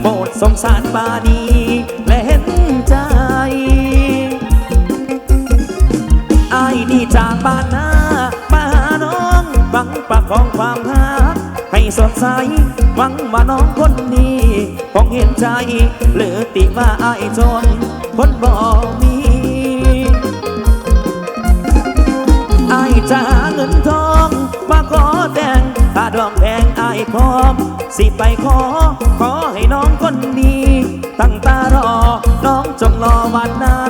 โปรดสงสารบาดีและเห็นใจไอ้นี่จากบ้านนามาหาน้องหวังประคองความรักให้สดใสหวังว่าน้องคนนี้คงเห็นใจ หรือติว่าไอ้ายจนคนบ่มีไอ้จะหาเงินทองมาขอ ต่งถ้าดองแพงอายพร้อม สิไปขอ ขอให้น้องคนดีตั้งตารอ น้องจงรอวันนั้น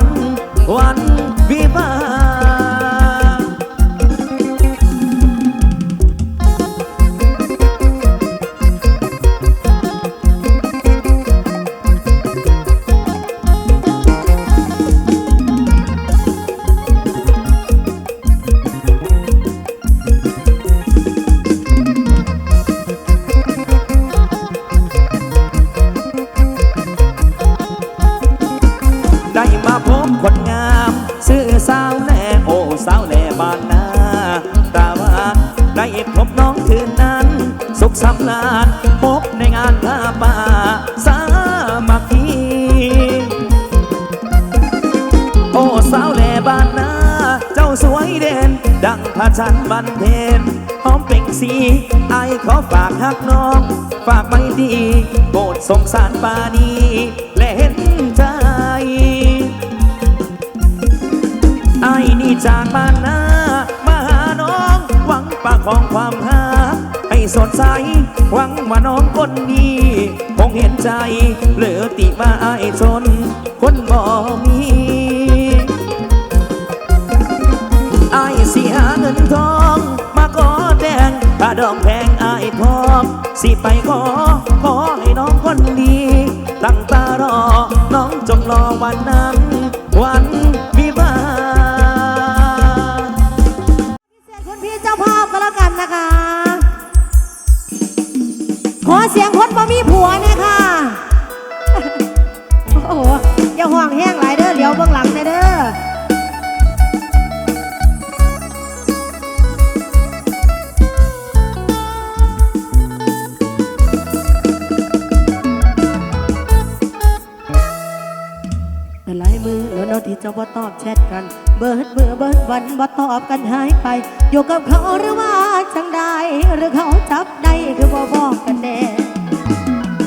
สงสารปานีและเห็นใจไอ้นี่จากบ้านนามาหาน้องหวังปากของความหาให้สดใสหวังว่าน้องคนนี้คงเห็นใจเหลือติว่าไอ้ายจนคนบ่มีไอ้ายเสียเงินทอง มาขอแดงถ้าดองแพงไอ้พร้อมสิไปขอ วันนั้นวันวิวาเสียงคุณพี่เจ้าภาพก็แล้วกันนะคะ ขอเสียงคนบ่มีผัวเนะคะโอ้โหอย่าห่วงแห้งหลายเด้อเดี๋ยวเบื้องหลังเด้อเด้อ เนาะที่เจ้าบ่ตอบแชทกัน เบิดเบื่อเบิดวันบ่ตอบกันหายไป อยู่กับเขาหรือว่าจังใดหรือเขาจับได้คือบ่บอกกันแน่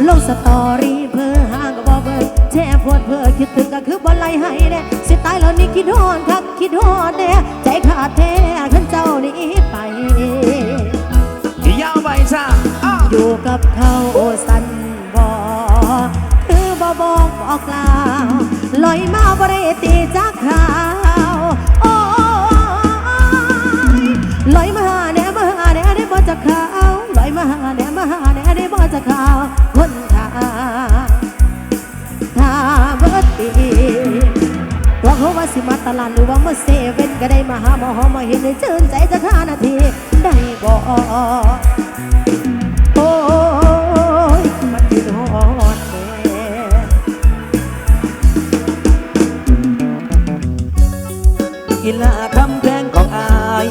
ลงสตอรี่เพื่อห่างก็บ่เบิ่งแช่พวดเพื่อคิดถึงก็คือบ่ไล่ให้แน่สิตายแล้วนี่คิดฮอดคักคิดฮอดแน่ใจขาดแท้ขันเจ้าหนี้ไปยาวไปซ่าอ้าวอยู่กับเขาสันบอคือบ่บอกบอกกล่าว ลอยมาบ่ได้ตีจากข่าวโอ้ยลอยมาหาแน่มาหาแน่ได้บ่จากข่าวลอยมาหาแน่มาหาแน่ได้บ่จากข่าวคนทาถ้าเบิดปีว่าเขาว่าสิมาตลาดหรือว่ามาเซเว่นก็ได้มาหาหมอหมาเห็นได้ชื่นใจจะห้านาทีได้บ่ อีลาคำแพงของอาย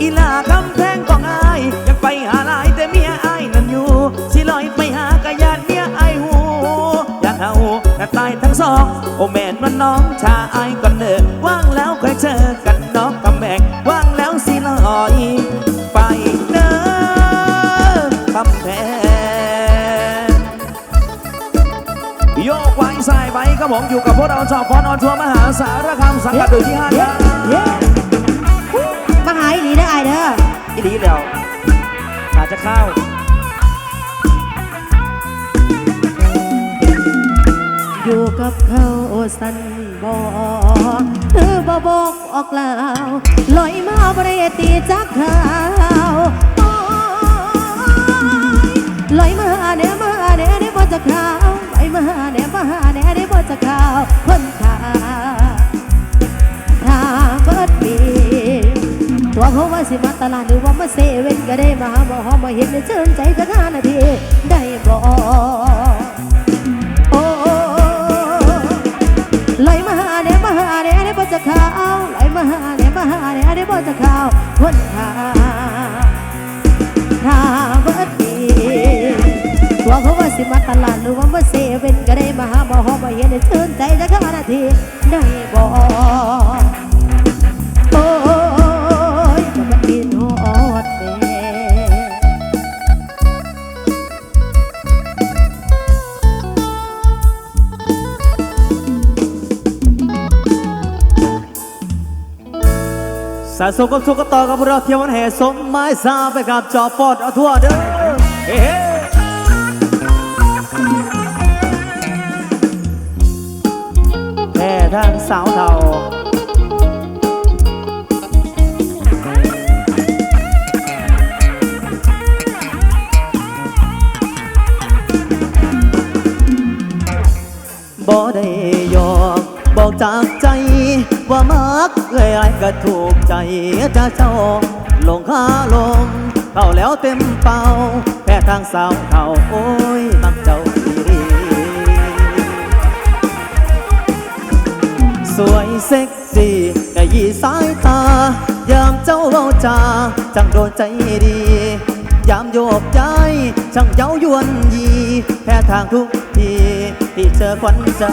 อีลาคำแพงของอายอยากไปหาหลายแต่เมียอายนั่นอยู่ สิลอยไปหากะยานเมียอายหูอยากเอาแต่ตายทั้งสอง โอแม่นว่าน้องชาอายก่อนเนอว่างแล้วค่อยเจอกัน ผมอยู่กับพวกเราจอบฟอนออนทัวร์มหาสารคามสังกัดโดยที่ห้าครับเย้มาหายหลีได้อายเด้ออีดีแล้วอาจจะเข้าอยู่กับเขาสันบอกเธอบ่บอกออกล่าวลอยมาบริตีจากข่าวโอ้ยลอยมาหาแหน่มาหาแหน่ได้บ่จากข่าวลอย มาหาแหน่มาหาแหน่ได้บ่จากข่าวคนขาวถ้าเบิดปีตัวเขาว่าสิมาตลาดหรือว่ามาเซเว่นก็ได้มาหาหอมาเห็นเชิญใจจะห้านาทีได้บ่โอ้ไหลมาหาเนี่ยมาหาเนี่ยได้บ่จะข่าวไหลมาหาเนี่ยมาหาเนี่ยได้บ่จะข่าวคนทาทาเสิมาตลาดหรือว่ามาเซเว่นก็ได้มาหาหมอมาเห็นเชิญใจจะห้านาทีได้บ่โอ้ยจะมากินฮอดแม่สะสมกับสุขต่อกับพวกเราเที่ยววันแห่สมไม้ซาไปกับจอปอดเอาทั่วเด้อเฮ้ ทางสาวเทาบ่ได้ยอมบอกจากใจว่ามักเอ้ยไอ้ก็ถูกใจจะเจ้าลงคาลมเข้าแล้วเต็มเป่าแพ้ทางสาวเทาโอ้ย สวยเซ็กซี่กะยีสายตา ยามเจ้าเว้าจา จังโดนใจดี ยามโยกย้ายช่างเย้ายวนยี แพ้ทางทุกที ที่เจอควันใจ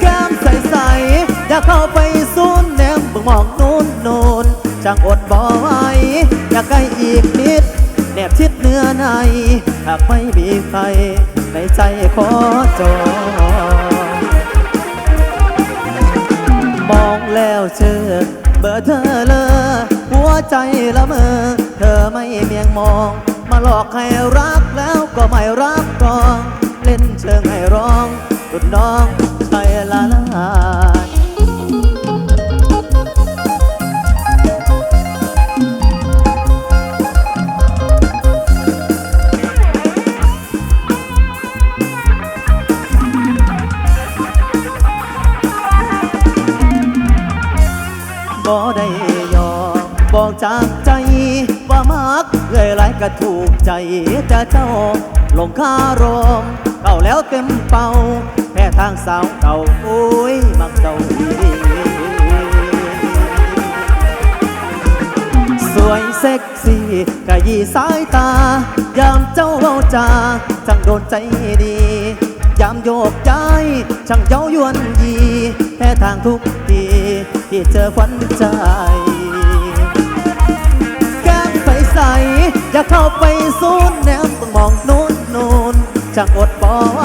แก้มใส ๆ อยากเข้าไปซูนแนมบิ่งมองนู้นนูนจังอดบ่ไหวอยากใกล้อีกนิดแนบชิดเนื้อในหากไม่มีใครในใจขอจอง มองแล้วเจอเบอร์เธอเลยหัวใจละเมอ เธอไม่เมียงมอง มาหลอกให้รักแล้วก็ไม่รับรอง เล่นเชิงให้ร้องรุนน้องใจละลา จากใจ ว่ามักเอ่ยไรก็ถูกใจจะเจ้าลงคารมเข้าแล้วเต็มเป่าแพ้ทางสาวเก่าโอ้ยมักเจ้าสวยเซ็กซี่กะยีสายตา ยามเจ้าเว้าจาจังโดนใจดี ยามโยกย้ายช่างเย้ายวนยีแพ้ทางทุกทีที่เจอควันใจ อยากเข้าไปซูนแนมต้องมองโน้นโน้นจังอดบ่ไหว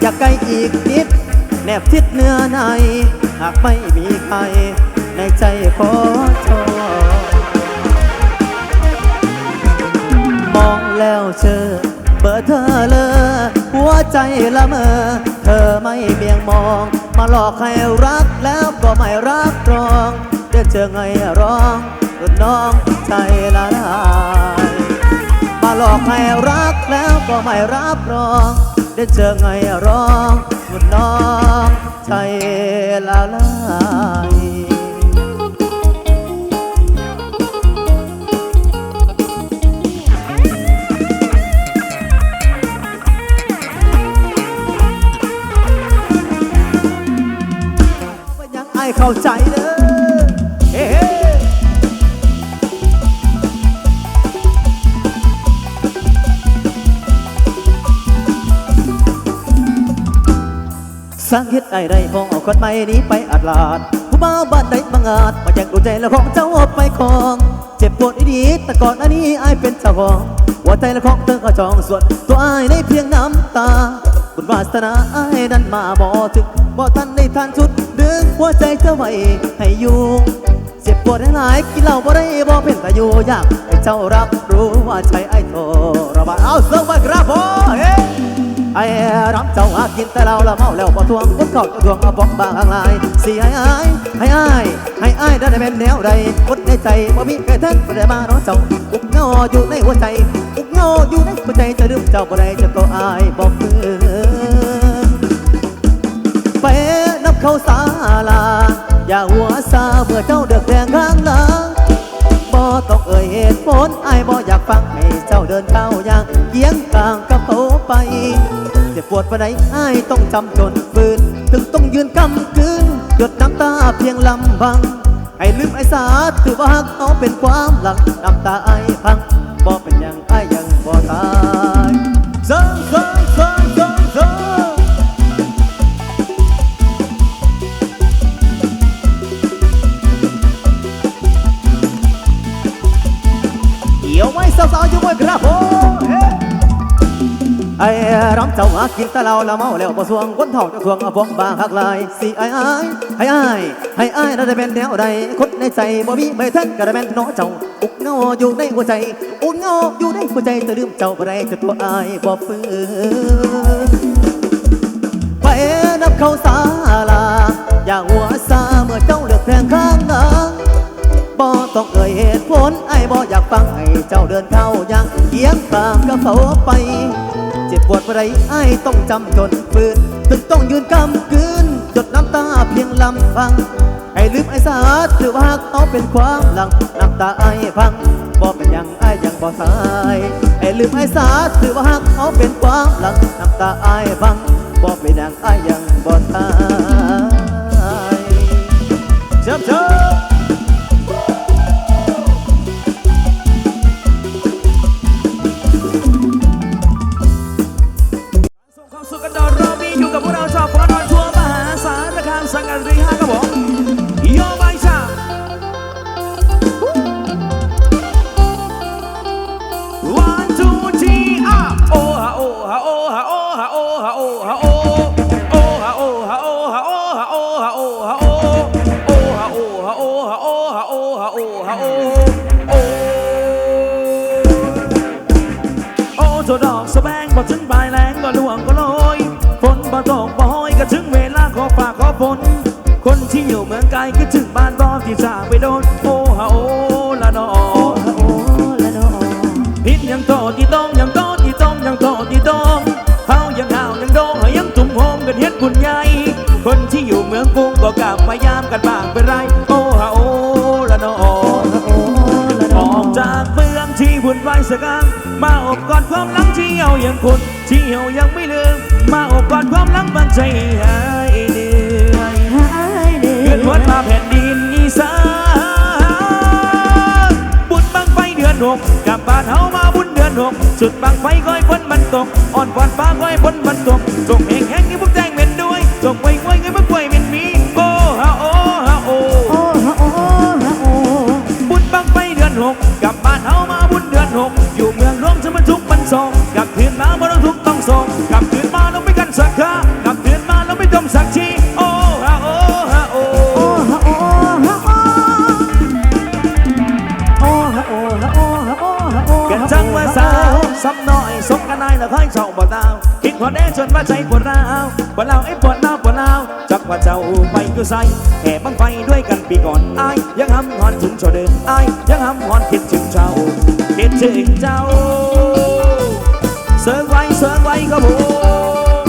อยากใกล้อีกนิด แนบทิดเนื้อใน หากไม่มีใคร ในใจขอชอมองแล้วเจอเบอร์เธอเลยหัวใจละเมอ เธอไม่เบี่ยงมอง มาหลอกให้รักแล้วก็ไม่รับรองเดี๋ยวเจอไงร้องรุ่นน้องใจละลายมา หลอกให้รักแล้วก็ไม่รับรองเดี๋ยวเจอไงร้องรุ่นน้องใจละลายเป็ยังไอเข้าใจเด้ สร้างเฮ็ดไอไรพองเอาคนใหม่นี้ไปอัดลาดผู้บ่าวบ้านใดบางอาจมาแจกดูใจแล้วของเจ้าอาไปคอง เจ็บปวดอีดีแต่ก่อนอันนี้ไอเป็นเจ้าของหัวใจและของเธอก็จองส่วนตัวไอ้ในเพียงน้ำตา บุญวาสนาไอ้ายนั้นมาบ่ถึงบ่ทันได้ทันชุด ดึงหัวใจเธอไว้ให้อยู่เจ็บปวดหลายกินเหล้าบ่ได้บ่เป็นตาอยู่ยากให้เจ้ารับรู้ว่าใจไอ้ทระบายเอาเสิร์ฟมาครับพ่อเฮ้ ไอ้รับเจ้าหากินแต่เราละเมาแล้วบ่ทวงคนเขาจะทวงเอาบอกบางลายสิให้อายให้อายให้อายได้เป็นแนวใดอดในใจบ่มีใครแท้บ่ได้มาเนาะเจ้าอุกเงาอยู่ในหัวใจอุกเงาอยู่ในหัวใจจะลืมเจ้าบ่ได้จะก็อายบ่เพื่อไปนับเข้าสาลา อย่าหัวซาเมื่อเจ้าเดือดแดงข้างหลังบ่ต้องเอ่ยเหตุผลไอ้บ่อยากฟังให้เจ้าเดินเข้าอย่างเกียงกลางกับเขาไป บปวดปานใดไอ้ายต้องจำจนฝืน ถึงต้องยืนกำกืนหยดน้ำตาเพียงลำบังให้ลืมไอ้สาถือว่าหักเอาเป็นความหลังน้ำตาไอ้พัง ไอ้รำเจ้าหากินแต่เราละเมาแล้วบ่สวงคนเท่าจะทวงอพวกบางหักลายสิไอ้ไอ้ให้ไอ้ให้ไอ้เราได้เป็นแนวใดคนในใจบ่มีไม่ทันก็ได้แม่นน้อเจ้าอุกเงาอยู่ในหัวใจอุกเงาอยู่ในหัวใจจะลืมเจ้าบ่ได้จะตัวไอ้บ่ฟื้นไปนับเข้าสาลาอย่าหัวซาเมื่อเจ้าเลือกแทงข้างหลังบ่ต้องเอ่ยเหตุผลไอ้บ่อยากฟังให้เจ้าเดินเข้าอย่างเกียงตามกับเขาไป จ็บปวดอะไรไอ้ต้องจำจนฝืนถึงต้องยืนกำกืนหยดน้ำตาเพียงลำพังให้ลืมไอ้สาดถือว่าเขาเป็นความหลังน้ำตาไอ้พังบ่เป็นยังไอ้ยังบ่ตายให้ลืมไอ้สาดถือว่าเขาเป็นความหลังน้ำตาไอ้พังบ่เป็นยังไอ้ยังบ่ตายเชิบเชิบ ถึงเวลาขอฝากขอฝนคนที่อยู่เมืองไกลคิดถึงบ้านตอนที่จากไปโดนโอ้ฮะโอ้ละนอโอ้โอ้ละนอพิษยังโตที่ต้องยังโตที่ต้องยังโตที่ต้องเฮายังห่าวยังโดงเฮายังตุ่มโฮมกันเฮ็ดบุญใหญ่คนที่อยู่เมืองกรุงก็กลับมายามกันบ้างเป็นไรโอ้ฮะโอ้ละนอโอ้โอ้ละอน้ออกจากเมืองที่วุ่นวายสกางมาอบกอดความหลังที่เอายังคุณที่เหี่ยวยังไม่ลืม มาอบกอดความหลังบันใจหายเหนื่อยเกิดือนวันมาแผ่นดินอีสานบุญบังไฟเดือนหกกลับบ้านเฮามาบุญเดือนหกสุดบังไฟก้อยฝนมันตกอ่อนฟอนฟ้าก้อยฝนมันตก บ่ดาวคิดพอแน่จนว่าใจปวดร้าวปวดร้าวไอ้ปวดร้าวปวดร้าวจักว่าเจ้าไปอยู่ใส่แห่บังไฟด้วยกันปีก่อนอายยังห้ำหอนถึงเจ้าเดิมอายยังห้ำหอนคิดถึงเจ้าคิดถึงเจ้าเสิร์ฟไว้เสิร์ฟไว้ครับผม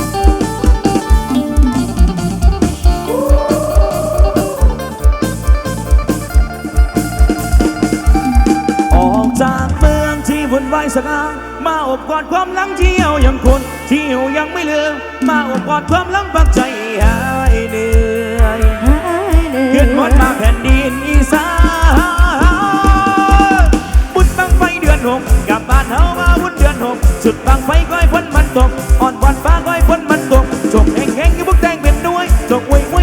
ออกจากเมืองที่วุ่นวายสกาง มาอบกอดความหลังที่เอายังคนที่เหี่ยวยังไม่ลืมมาอบกอดความหลังปักใจหายเหนื่อยเกิดมดมาแผ่นดินอีสานบุญบังไฟเดือนหกกลับบ้านเฮามาบุญเดือนหกสุดบังไฟก้อยฝนมันตกอ่อนวันฟ้าก้อยฝนมันตกจงแห่งแห่งให้พวกแตงเป็นด้วยจงไว้ไว้ให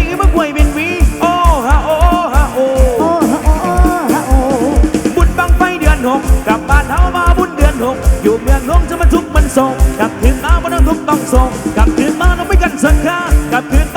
้พวก ส่งกลับคืนมาบ่ต้องทุกต้องส่งกลับคืนมาเราไม่กันสักคากลับคืน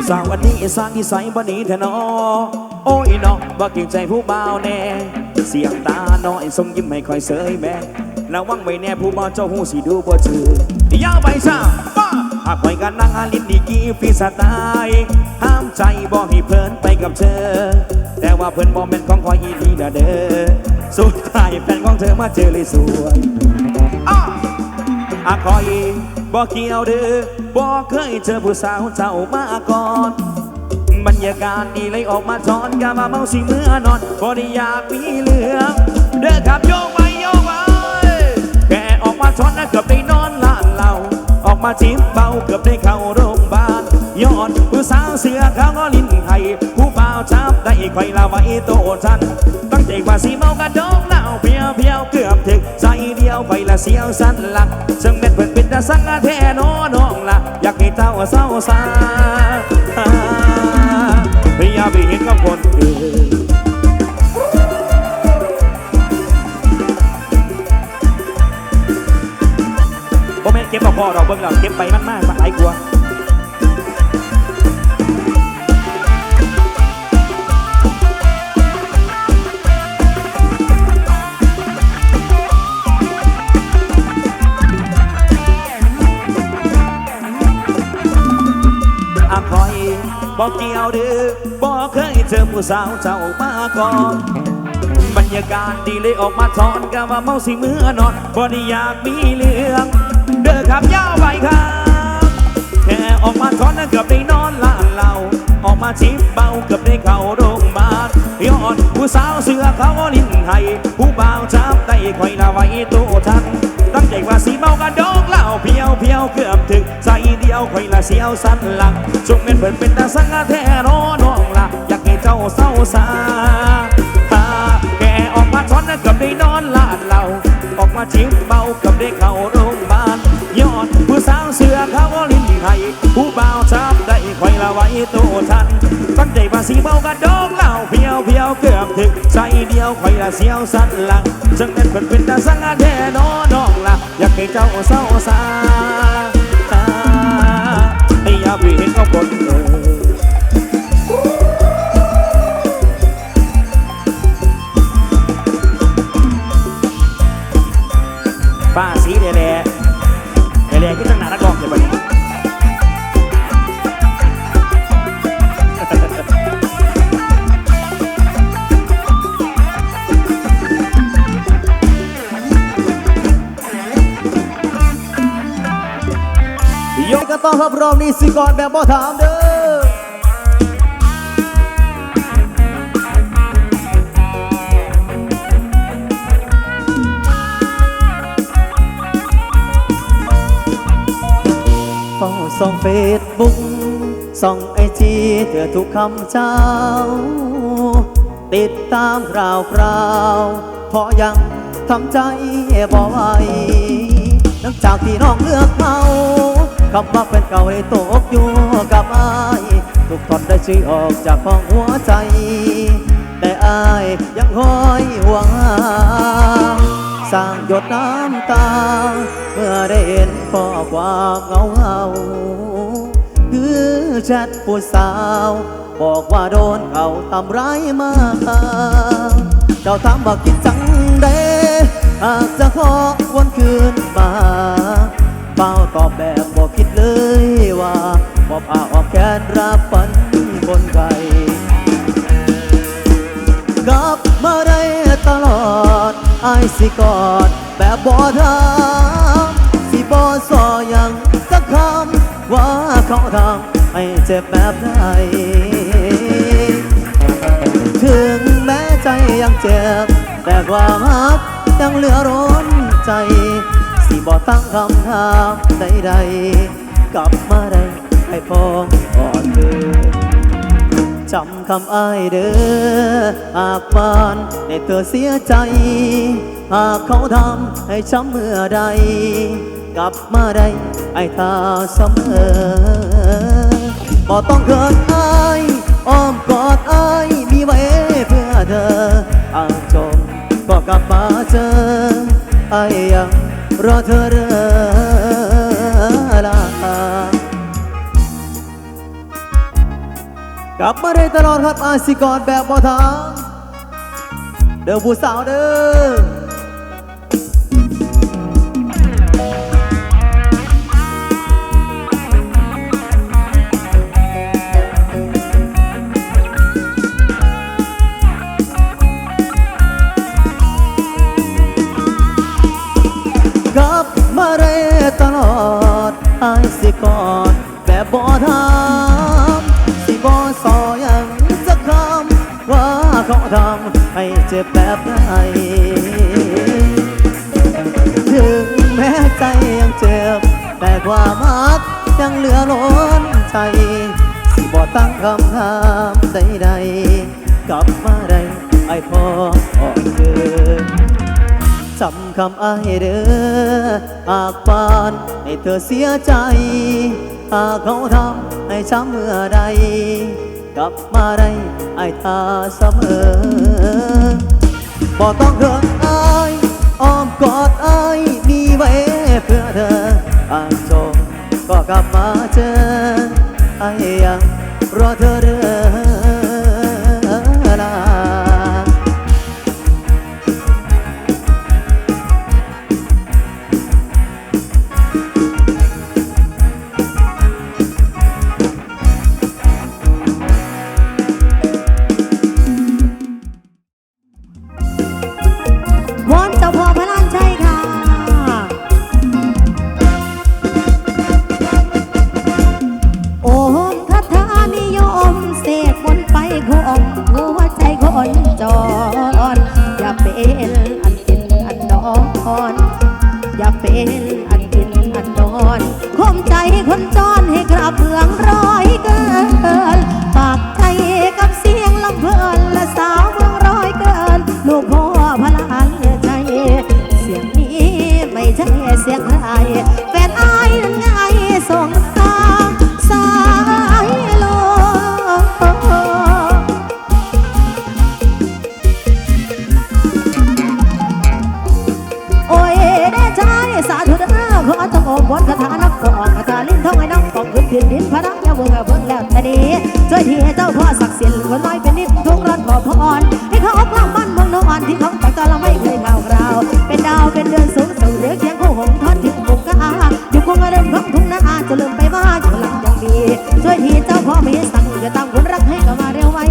ผู้สาววันนี้สร้างนิสัยบ่หนีแท้นอโอ้ยน้องบ่เก่งใจผู้บ่าวแน่เสียงตาน้อยส่งยิ้มให้คอยเสยแม่ระวังไว้แน่ผู้บ่าวเจ้าหูสิดูบ่จือยาวไปซ่าป้าหากคอยกันนั่งอาลินดีกีฟรีสไตล์ห้ามใจบ่ให้เพลินไปกับเธอ แต่ว่าเพิ่นบ่แม่นของคอยอีดีนะเด้อสุดท้ายแฟนของเธอมาเจอเลยสวยอ้าอาคอย บอกเกี่ยวเด้อบอกเคยเจอผู้สาวเจ้ามาก่อน บรรยากาศดีเลยออกมาทอนกามาเมาสิเมื่อนอนบอดีอยากมีเหลืองเด้อครับโยกไปโยกไปแค่ออกมาทอนนะเกือบได้นอนลานเราออกมาจิ้มเบาเกือบได้เข้าโรงพยาบาลยอดผู้สาวเสือขาวก็ลิ้นไห้ผู้บ่าวจับได้ไข่ละไว้โตฉันตั้งใจว่าสีเมากระดองเหล้าเพียวเพียวเกือบถึงใจเดียวไปละเสียวสั้นละซึ่งเม็ดเพิ่น สังกะแท้น้อน้องละอยากให้เจ้าเศร้าซาพยายามไปเห็นกับคนอื่นบ่แม่นเก็บบ่พอเราเบิ่งแล้วเก็บไปมันมากมาหลายกว่า บอกเกี่ยวดื้อบอกเคยเจอผู้สาวเจ้ามาก่อนบรรยากาศดีเลยออกมาทอนกับว่าเมาสิเมื่อนอนบ่ได้อยากมีเรื่องเด้อครับยาวไปครับแค่ออกมาทอนนะเกือบได้นอนลานเราออกมาชิมเบาเกือบได้เข้าโรงพยาบาล ย้อนผู้สาวเสือเขาลิ้นไห้ผู้บ่าวจับได้คอยละไว้ตัวทันตั้งใจว่าสีเมากันดอกเหล้าเพียวเพียวเกือบถึงใจเดียวคอยละเสียวสันหลังช่วงเงินเพิ่นเป็นตาสังแท้น้อน้องละอยากให้เจ้าเศร้าสาหาแกออกมาช้อนกือบได้นอนลาดเหล้าออกมาชิมเบากือบได้เข้าโรงพยาบาลยอดผู้สาวเสือเขาลิ้นไห้ผู้บ่าวจับได้คอยละไว้ตัวทันตั้งใจว่าสีเมากันดอก เหล้าวเกือบถึงใจเดียวคอยละเสียวสันหลังจังเงินเพิ่นเป็นตาสังแท้น้อน้องละอยากให้เจ้าเศร้าสาให้อยาพี่เห็นเขากดเออ ครับรองนี้สิก่อนแบบบ่ถามเด้อเฝ้าส่องเฟซบุ๊กส่องไอจีเธอทุกคำเจ้า ติดตามคราวคราวเพราะยังทำใจบ่ไหวหลังจากที่น้องเลือกเขา คำว่าเป็นเก่าให้ตกอยู่กับอายทุกทนได้ช่วยออกจากห้องหัวใจ แต่อายยังคอยห่วงหาสร้างหยดน้ำตา เมื่อได้เห็นข้อความเงาเงาๆคือแชทผู้สาว บอกว่าโดนเขาทำร้ายมา เจ้าถามว่าคิดจังเด้หากจะขอวนคืนมาเป้าตอบแบบบอกคิดเลย ว่าบอกอาออกแขนรับฝันคนไกลกลับมาได้ตลอดไอายสิกอดแบบบ่ถามสิบ่สอยังสักคำว่าเขาทำให้เจ็บแบบไหนถึงแม้ใจยังเจ็บ แต่ความรักยังเหลือร้อนใจ สิบ่ตั้งคำถามใดๆ กลับมาได้ให้พองก่อนเธอจำคำอ้ายเด้อหากบานในเธอเสียใจ หากเขาทำให้ช้ำเมื่อใด กลับมาได้ไอ้ตาเสมอบ่ต้องเขินอ้ายอ้อมกอดอ้ายมีไว้เพื่อเธออ้างจมก็กลับมาเจอะเธอเรือ มาได้ตลอดครับอาสิกรแบบบ่ทางเด้อผู้สาวเด้อกับมาได้ตลอดไอ้าสิกอดแบบบ่ถาม เจ็บแบบไหนถึงแม้ใจยังเจ็บ แต่ความรักยังเหลือล้นใจ สิบ่ตั้งคำถามใดๆกลับมาได้ไอ้ายพออ่อนเกินจำคำอ้ายเด้อหากปานให้เธอเสียใจ หากเขาทำให้ช้ำเมื่อใด กลับมาได้ไอ้ายทาเสมอบ่ต้องเถิงอายอ้อมกอดอายมีไว้เพื่อเธออานจงก็กลับมาเจอไอ้ยยังรอเธอเด้อ ยทีให้เจ้าพ่อศักดิ์สิทธิ์คนน้อยเป็นนิดทุกร้อนขอพรให้เขาอากล้องบ้านเมืองนอนที่เขาแต่ตอนเราไม่เคยข่าวคราว เป็นดาวเป็นเดือนสูงส่งเรือเคียงคู่หงทอดถึงบุกกาอยู่คงเดินของทุ่งนาจะลืมไปว่าอยู่หลังยังดีช่วยทีเจ้าพ่อมีสั่งจะตั้งคนรักให้ก็มาเร็วไว้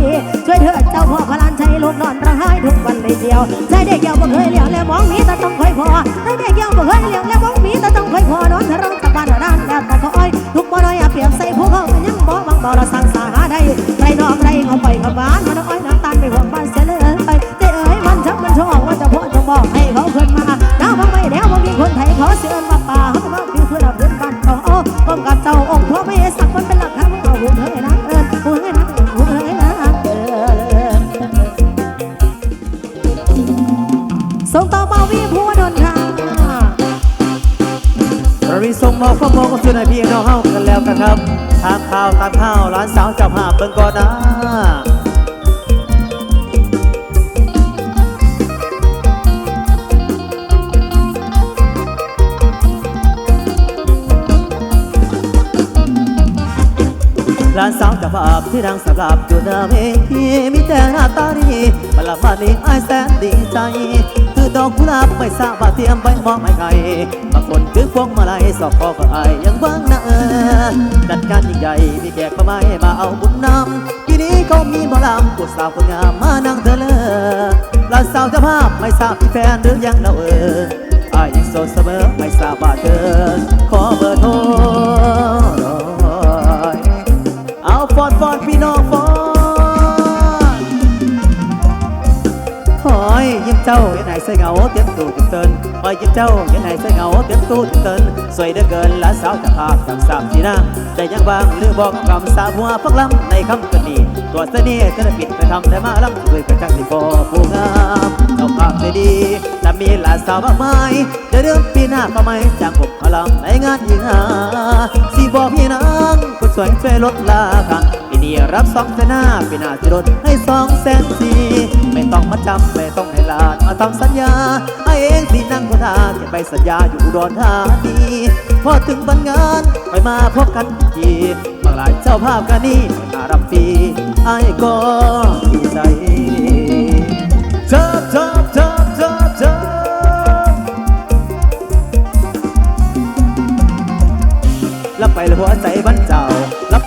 ช่วยเถิดเจ้าพ่อพลานชัยลูกนอนร้องไห้ทุกวันเลยเดียวใจเด็กเยาวบ่เคยเลี้ยวแล้วมองมีแต่ต้องคอยพอใจเด็กเยาวบ่เคยเลี้ยว งก่อนนะร้านสาวจะบภาพที่ดังสำหรับอยู่หน้าเวทีมี มใบองไม่ไกลบางคนถือพวงมาลัยสอบคอก็อายยังเบิ่งน้าเออจัดการยิ่งใหญ่มีแขกมาไม่มาเอาบุญนำปีนี้เขามีหมอลำผู้สาวคนงามมานั่งเธอเลยร้านสาวจะภาพไม่ทราบมีแฟนหรือยังเราเอออายยังโสดเสมอไม่ทราบว่าเธอ ขอเบอร์โทรเอาฟอนฟอนพี่น้องฟอน อยยิ้มเจ้าเห็นไหนใส่เงาเต็มตู้เต็มเตินหอยยิ้มเจ้าเห็นไหนใส่เงาเต็มตู้เต็มเตินสวยเหลือเกินและสาวจะภาพจำสามทีนะแต่ยังบางหรือบอกคำสาบหัวพักลำในคำกันนี้ตัวเสน่ห์ศิลปินไปทำได้มาลำด้วยกระจังสิบอผู้งามเจ้าภาพได้ดีและมีหลานสาวมากมายเดี๋ยวเดือนปีหน้าก็ไม่จ้างผมพลำในงานยิงหาสีบอกพี่นางคนสวยช่วยลดราคา นี้รับสองแสนหน้าปีหน้าจะลดให้สองแสนสี่ไม่ต้องมาจำไม่ต้องให้ลานมาทำสัญญาไอ้เองสินั่งบนทางเก็บใบสัญญาอยู่อุดรธานีพอถึงวันงานไปมาพบกันทีบางหลายเจ้าภาพกันนี่มารับฟรีไอ้ก็ดีใจเจิบเจิบเจิบเจิบเจิบแล้วไปหัวใจบ้านเจ้า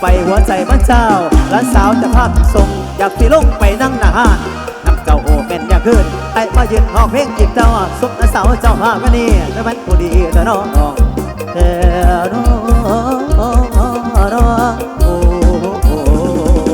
ไปหัวใจบ้านเจ้าแลานสาวจะพาส่งอยากที่ลงไปนั่งหน้าห้านน้ำเจ้าโอเป็นอยากขึ้นไอ้มายืนห้องเพลงจีบเจ้าสุกสาวเจ้าหากันนี่แต่มันผู้ดีแต่น้องเธอน้อง